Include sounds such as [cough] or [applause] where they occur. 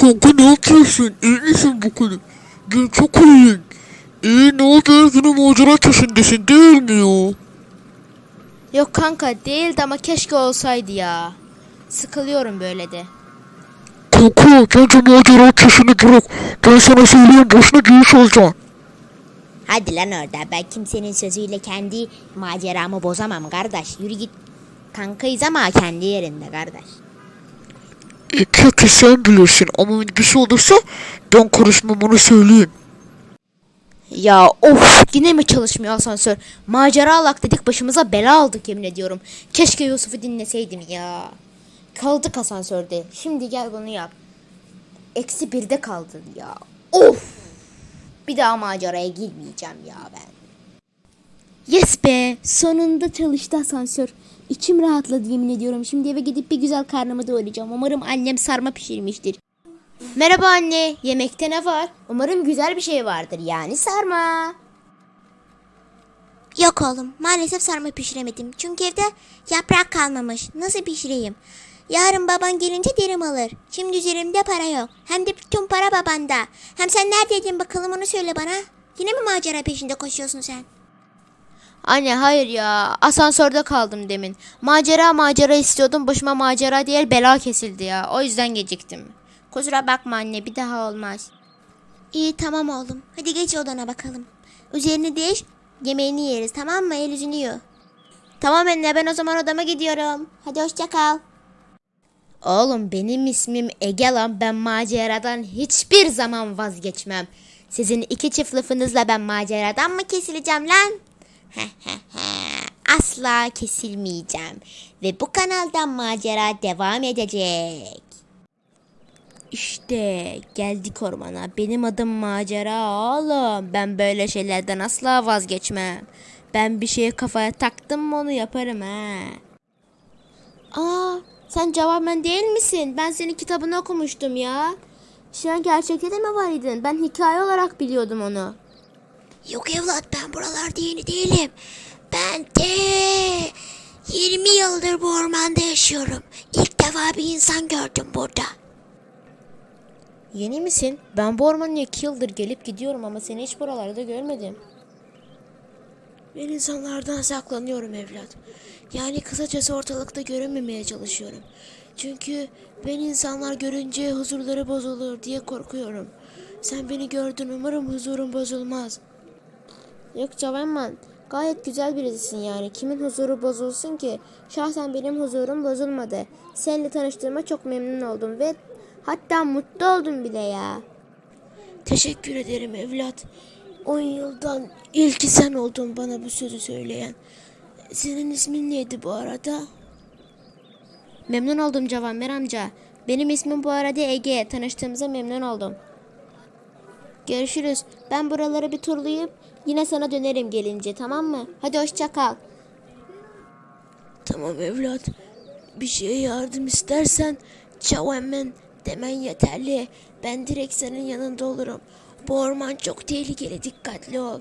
Kanka ne yapıyorsun? İyi misin bu konu? Ben çok iyiyim. İyi ne oldu? Yine macera peşindesin değil mi ya? Yok kanka değildi ama keşke olsaydı ya. Sıkılıyorum böyle de. Kanka bence macera peşini bırak. Ben sana söyleyeyim boşuna giriş olacaksın. Hadi lan orada ben kimsenin sözüyle kendi maceramı bozamam kardeş. Yürü git. Kankayız ama kendi yerinde kardeş. İki ki sen bilirsin ama bir şey olursa ben karışmam onu söyleyeyim. Ya of yine mi çalışmıyor asansör? Macera alak dedik başımıza bela aldık yemin ediyorum. Keşke Yusuf'u dinleseydim ya. Kaldık asansörde. Şimdi gel bunu yap. Eksi birde kaldın ya. Of. Bir daha maceraya girmeyeceğim ya ben. Yes be. Sonunda çalıştı asansör. İçim rahatladı yemin ediyorum. Şimdi eve gidip bir güzel karnımı doyuracağım. Umarım annem sarma pişirmiştir. Merhaba anne. Yemekte ne var? Umarım güzel bir şey vardır. Yani sarma. Yok oğlum maalesef sarma pişiremedim. Çünkü evde yaprak kalmamış. Nasıl pişireyim? Yarın baban gelince derim alır. Şimdi üzerimde para yok. Hem de bütün para babanda. Hem sen neredeydin bakalım onu söyle bana. Yine mi macera peşinde koşuyorsun sen? Anne hayır ya. Asansörde kaldım demin. Macera macera istiyordum. Başıma macera diye bela kesildi ya. O yüzden geciktim. Kusura bakma anne bir daha olmaz. İyi tamam oğlum. Hadi geç odana bakalım. Üzerini değiş. Yemeğini yeriz tamam mı? El yüzünü yiyor. Tamam anne ben o zaman odama gidiyorum. Hadi hoşça kal. Oğlum benim ismim Ege lan. Ben maceradan hiçbir zaman vazgeçmem. Sizin iki çift lafınızla ben maceradan mı kesileceğim lan? [laughs] Asla kesilmeyeceğim. Ve bu kanaldan macera devam edecek. İşte geldik ormana. Benim adım macera oğlum. Ben böyle şeylerden asla vazgeçmem. Ben bir şeye kafaya taktım mı onu yaparım ha. Aa, sen Cevapmen değil misin? Ben senin kitabını okumuştum ya. Sen gerçekte de mi varidin? Ben hikaye olarak biliyordum onu. Yok evlat ben buralarda yeni değilim. Ben de 20 yıldır bu ormanda yaşıyorum. İlk defa bir insan gördüm burada. Yeni misin? Ben bu ormana iki yıldır gelip gidiyorum ama seni hiç buralarda görmedim. Ben insanlardan saklanıyorum evlat. Yani kısacası ortalıkta görünmemeye çalışıyorum. Çünkü ben insanlar görünce huzurları bozulur diye korkuyorum. Sen beni gördün umarım huzurum bozulmaz. Yok Cavenman gayet güzel birisisin yani. Kimin huzuru bozulsun ki? Şahsen benim huzurum bozulmadı. Seninle tanıştığıma çok memnun oldum ve hatta mutlu oldum bile ya. Teşekkür ederim evlat. 10 yıldan ilki sen oldun bana bu sözü söyleyen. Senin ismin neydi bu arada? Memnun oldum Cavanmer amca. Benim ismim bu arada Ege. Tanıştığımıza memnun oldum. Görüşürüz. Ben buraları bir turlayıp yine sana dönerim gelince tamam mı? Hadi hoşça kal. Tamam evlat. Bir şeye yardım istersen çav hemen demen yeterli. Ben direkt senin yanında olurum. Bu orman çok tehlikeli dikkatli ol.